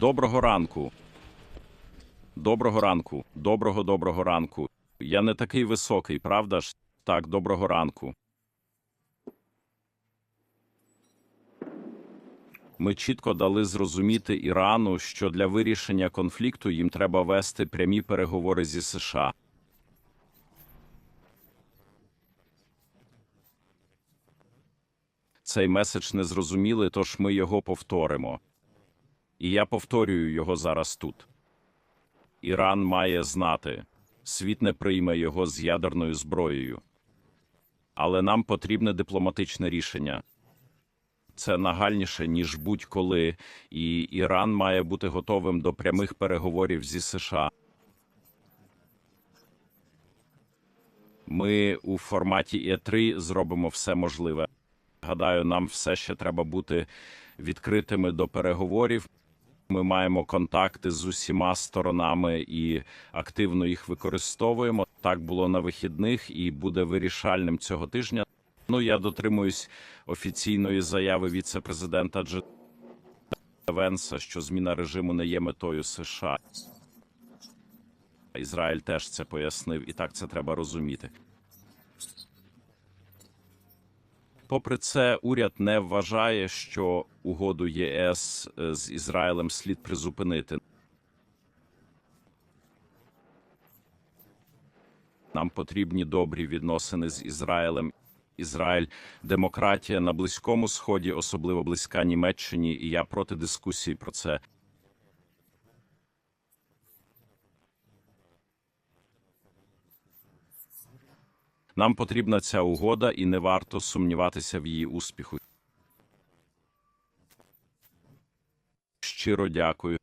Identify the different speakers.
Speaker 1: Доброго ранку. Доброго ранку. Доброго доброго ранку. Я не такий високий, правда ж? Так, доброго ранку. Ми чітко дали зрозуміти Ірану, що для вирішення конфлікту їм треба вести прямі переговори зі США. Цей меседж не зрозуміли, тож ми його повторимо. І я повторюю його зараз тут. Іран має знати, світ не прийме його з ядерною зброєю. Але нам потрібне дипломатичне рішення. Це нагальніше, ніж будь-коли, і Іран має бути готовим до прямих переговорів зі США. Ми у форматі Е3 зробимо все можливе. Гадаю, нам все ще треба бути відкритими до переговорів. Ми маємо контакти з усіма сторонами і активно їх використовуємо. Так було на вихідних і буде вирішальним цього тижня. Ну, я дотримуюсь офіційної заяви віце-президента Дж. Венса, що зміна режиму не є метою США. Ізраїль теж це пояснив, і так це треба розуміти. Попри це, уряд не вважає, що угоду ЄС е, з Ізраїлем слід призупинити. Нам потрібні добрі відносини з Ізраїлем. Ізраїль демократія на близькому сході, особливо близька Німеччині, і я проти дискусії про це. Нам потрібна ця угода, і не варто сумніватися в її успіху. Щиро дякую.